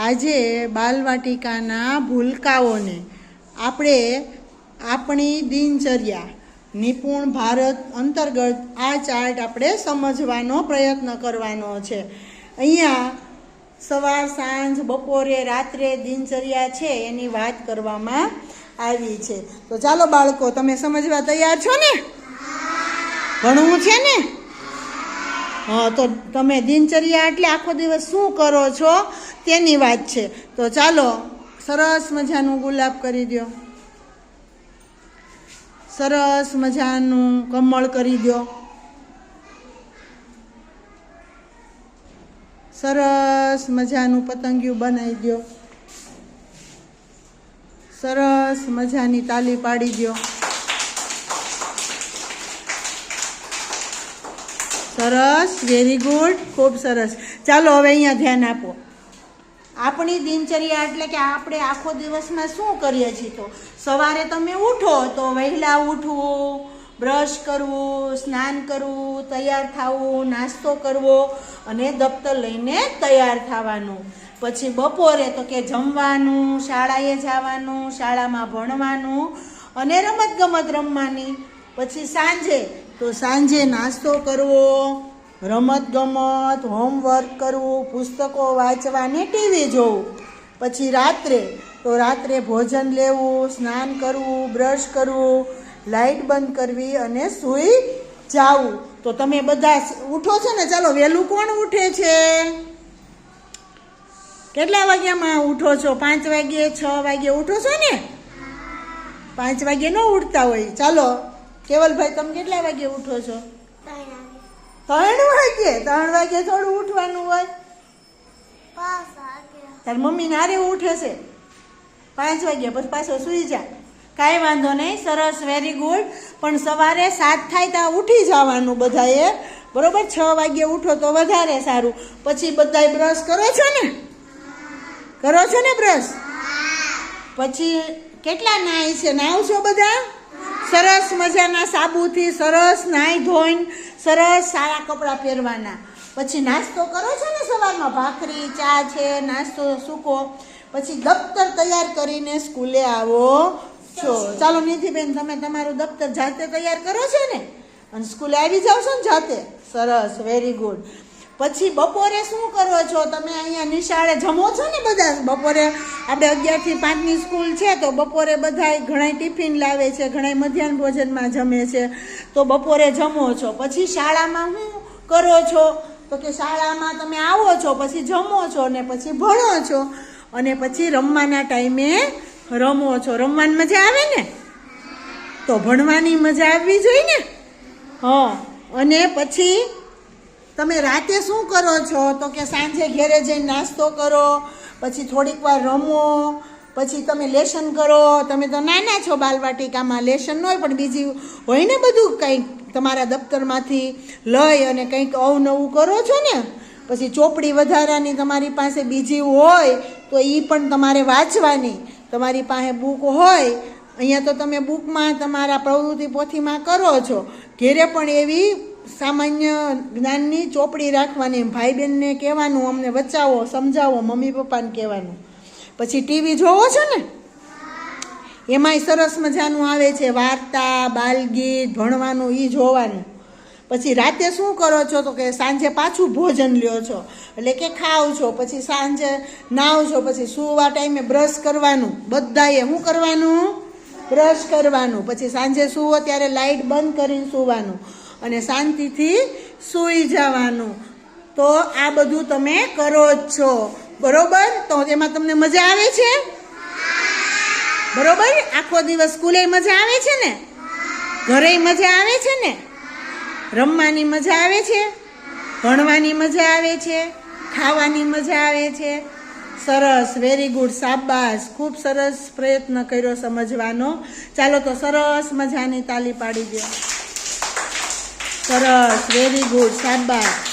આજે બાલવાટિકાના ભૂલકાઓને આપણે આપણી દિનચર્યા, નિપુણ ભારત અંતર્ગત આ ચાર્ટ આપણે સમજવાનો પ્રયત્ન કરવાનો છે. અહીંયા સવાર, સાંજ, બપોરે, રાત્રે દિનચર્યા છે એની વાત કરવામાં આવી છે. તો ચાલો બાળકો, તમે સમજવા તૈયાર છો ને? ભણવું છે ને? તો તમે દિનચર્યા એટલે આખો દિવસ શું કરો છો તેની વાત છે. તો ચાલો, સરસ મજાનું ગુલાબ કરી દો સરસ મજાનું કમળ કરી દો સરસ મજાનું પતંગિયું બનાવી દો સરસ મજાની તાલી પાડી દો સરસ વેરી ગુડ ખૂબ સરસ. ચાલો હવે અહીંયા ધ્યાન આપો. આપણી દિનચર્યા એટલે કે આપણે આખો દિવસમાં શું કરીએ છીએ તો? સવારે તમે ઉઠો તો વહેલા ઉઠવું બ્રશ કરવું, સ્નાન કરવું, તૈયાર થવું, નાસ્તો કરવો અને દફતર લઈને તૈયાર થવાનું. પછી બપોરે તો કે જમવાનું, શાળાએ જવાનું, શાળામાં ભણવાનું અને રમતગમત રમવાની. પછી સાંજે, તો સાંજે નાસ્તો કરવો રમત ગમત હોમવર્ક કરવું, પુસ્તકો વાંચવા ને ટીવી જોવું. પછી રાત્રે, તો રાત્રે ભોજન લેવું, સ્નાન કરવું, બ્રશ કરવું, લાઈટ બંધ કરવી અને સૂઈ જાવું. તો તમે બધા ઉઠો છો ને, ચાલો, વહેલું કોણ ઉઠે છે? કેટલા વાગ્યામાં ઉઠો છો? પાંચ વાગ્યે, છ વાગ્યે ઉઠો છો ને? પાંચ વાગ્યે ન ઉઠતા હોય. ચાલો કેવલભાઈ, તમે કેટલા વાગે ઉઠો છો? ત્રણ વાગે? ત્રણ વાગે થોડું ઉઠવાનું હોય? તાર મમ્મી નારે ઉઠે છે. પાંચ વાગ્યા પછી પાછો સુઈ જા. કાંઈ વાંધો નહીં, સરસ વેરી ગુડ પણ સવારે સાત થાય ત્યાં ઉઠી જવાનું બધાએ. બરોબર? છ વાગ્યે ઉઠો તો વધારે સારું. પછી બધાય બ્રશ કરો છો ને? કરો છો ને બ્રશ પછી કેટલા નાય છે? નાવ છો બધા? સરસ મજાના સાબુથી સરસ નાહી ધોઈને સરસ સારા કપડાં પહેરવાના. પછી નાસ્તો કરો છો ને સવારમાં? ભાખરી, ચા છે, નાસ્તો સૂકો. પછી દફતર તૈયાર કરીને સ્કૂલે આવો છો. ચાલો નિધિબેન તમે તમારું દફતર જાતે તૈયાર કરો છો ને? અને સ્કૂલે આવી જાવ છો ને જાતે? સરસ વેરી ગુડ પછી બપોરે શું કરો છો? તમે અહીંયા નિશાળે જમો છો ને બધા? બપોરે આપણે અગિયારથી પાંચની સ્કૂલ છે, તો બપોરે બધા ઘણા ટિફિન લાવે છે ઘણા મધ્યાહન ભોજનમાં જમે છે. તો બપોરે જમો છો. પછી શાળામાં શું કરો છો? તો કે શાળામાં તમે આવો છો, પછી જમો છો ને પછી ભણો છો. અને પછી રમવાના ટાઈમે રમો છો. રમવાની મજા આવે ને? તો ભણવાની મજા આવવી જોઈએ ને? હા. અને પછી તમે રાતે શું કરો છો? તો કે સાંજે ઘેરે જઈને નાસ્તો કરો, પછી થોડીક વાર રમો, પછી તમે લેશન કરો. તમે તો નાના છો બાલવાટિકામાં લેશન ન હોય પણ બીજી હોય ને બધું કંઈક તમારા દફતરમાંથી લઈ અને કંઈક અવનવું કરો છો ને? પછી ચોપડી વધારાની તમારી પાસે બીજી હોય તો એ પણ તમારે વાંચવાની. તમારી પાસે બુક હોય, અહીંયા તો તમે બુકમાં તમારા પ્રવૃત્તિ પોથીમાં કરો છો. ઘેરે પણ એવી સામાન્ય જ્ઞાનની ચોપડી રાખવાની ભાઈ બહેનને કહેવાનું, અમને બચાવો સમજાવો, મમ્મી પપ્પાને કહેવાનું. પછી ટીવી જોવો છો ને? એમાંય સરસ મજાનું આવે છે, વાર્તા, બાલગીત, ભણવાનું એ જોવાનું. પછી રાતે શું કરો છો? તો કે સાંજે પાછું ભોજન લ્યો છો. એટલે કે ખાવ છો, પછી સાંજે નાવ છો, પછી સુવા ટાઈમે બ્રશ કરવાનું. બધાએ શું કરવાનું? બ્રશ કરવાનું. પછી સાંજે સુવો, ત્યારે લાઇટ બંધ કરીને સુવાનું. અને શાંતિથી સૂઈ જવાનું. તો આ બધું તમે કરો જ છો. બરોબર? તો એમાં તમને મજા આવે છે? બરોબર? આખો દિવસ સ્કૂલે મજા આવે છે ને? ઘરે મજા આવે છે ને? રમવાની મજા આવે છે? ભણવાની મજા આવે છે? ખાવાની મજા આવે છે? સરસ વેરી ગુડ સાબાસ ખૂબ સરસ પ્રયત્ન કર્યો સમજવાનો. ચાલો તો સરસ મજાની તાલી પાડી દો. સરસ વેરી ગુડ શાબાશ